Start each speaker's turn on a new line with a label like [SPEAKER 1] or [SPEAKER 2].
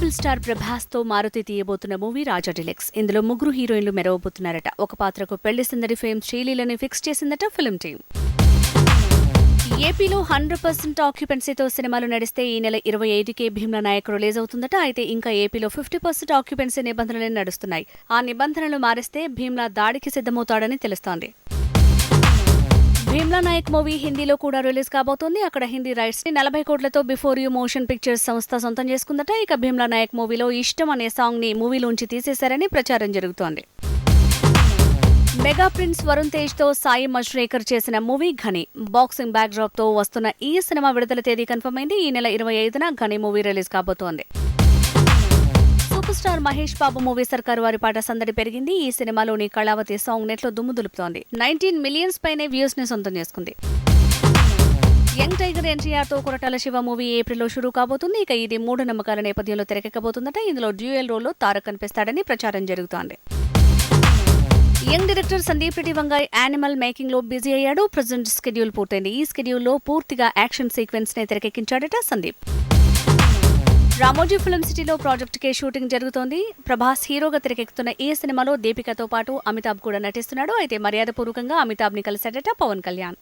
[SPEAKER 1] Unstoppable star ప్రభాస్తో మారుతి తీయబోతున్న movie Raja deluxe ఇందులో ముగ్గురు హీరోయిన్లు మెరవబోతున్నారట. ఒక పాత్రకు పెళ్ళి సందడి ఫేమ్ శ్రీలీలని ఫిక్స్ చేసిందట ఫిల్మ్ టీం ఏపీలో హండ్రెడ్ పర్సెంట్ ఆక్యుపెన్సీతో సినిమాలు నడిస్తే ఈ నెల ఇరవై ఐదుకే భీమ్లా నాయక్ రిలీజ్ అవుతుందట. అయితే ఇంకా ఏపీలో ఫిఫ్టీ పర్సెంట్ ఆక్యుపెన్సీ నిబంధనలే నడుస్తున్నాయి. ఆ నిబంధనలు మారిస్తే భీమ్లా దాడికి సిద్ధమవుతాడని తెలుస్తోంది. భీమ్లా నాయక్ మూవీ హిందీలో కూడా రిలీజ్ కాబోతోంది. అక్కడ హిందీ రైట్స్ని నలభై కోట్లతో బిఫోర్ యూ మోషన్ పిక్చర్స్ సంస్థ సొంతం చేసుకుందట. ఇక భీమ్లా నాయక్ మూవీలో ఇష్టం అనే సాంగ్ని మూవీలోంచి తీసేశారని ప్రచారం జరుగుతోంది. మెగా ప్రిన్స్ వరుణ్ తేజ్తో సాయి మజ్రేకర్ చేసిన మూవీ ఘని. బాక్సింగ్ బ్యాక్ డ్రాప్తో వస్తున్న ఈ సినిమా విడుదల తేదీ కన్ఫర్మ్ అయింది. ఈ నెల ఇరవై ఐదున ఘని మూవీ రిలీజ్ కాబోతోంది. స్టార్ మహేష్ బాబు మూవీ సర్కారు వారి పాట సందడి పెరిగింది. ఈ సినిమాలోని కళావతి సాంగ్ నెట్లో దుమ్ము దులుపుతోంది. నైన్టీన్ మిలియన్స్ పైనే వ్యూస్ని సొంతం చేసుకుంది. యంగ్ టైగర్ ఎన్టీఆర్తో కొరటాల శివ మూవీ ఏప్రిల్లో షురూ కాబోతుంది. ఇక ఇది మూఢ నమ్మకాల నేపథ్యంలో తెరకెక్కబోతుందట. ఇందులో డ్యూయల్ రోల్లో తారక్ కనిపిస్తాడని ప్రచారం జరుగుతోంది. Young director Sandeep Reddy Vanga animal మేకింగ్లో busy అయ్యాడు. ప్రజెంట్ స్కెడ్యూల్ పూర్తయింది. ఈ స్కెడ్యూల్లో పూర్తిగా యాక్షన్ సీక్వెన్స్ నే తెరకెక్కించాడట సందీప్. రామోజీ ఫిల్మ్ సిటీలో ప్రాజెక్ట్ కే షూటింగ్ జరుగుతోంది. ప్రభాస్ హీరోగా తెరకెక్కుతున్న ఈ సినిమాలో దీపికతో పాటు అమితాబ్ కూడా నటిస్తున్నాడు. అయితే మర్యాదపూర్వకంగా అమితాబ్ని కలిశాడట పవన్ కళ్యాణ్.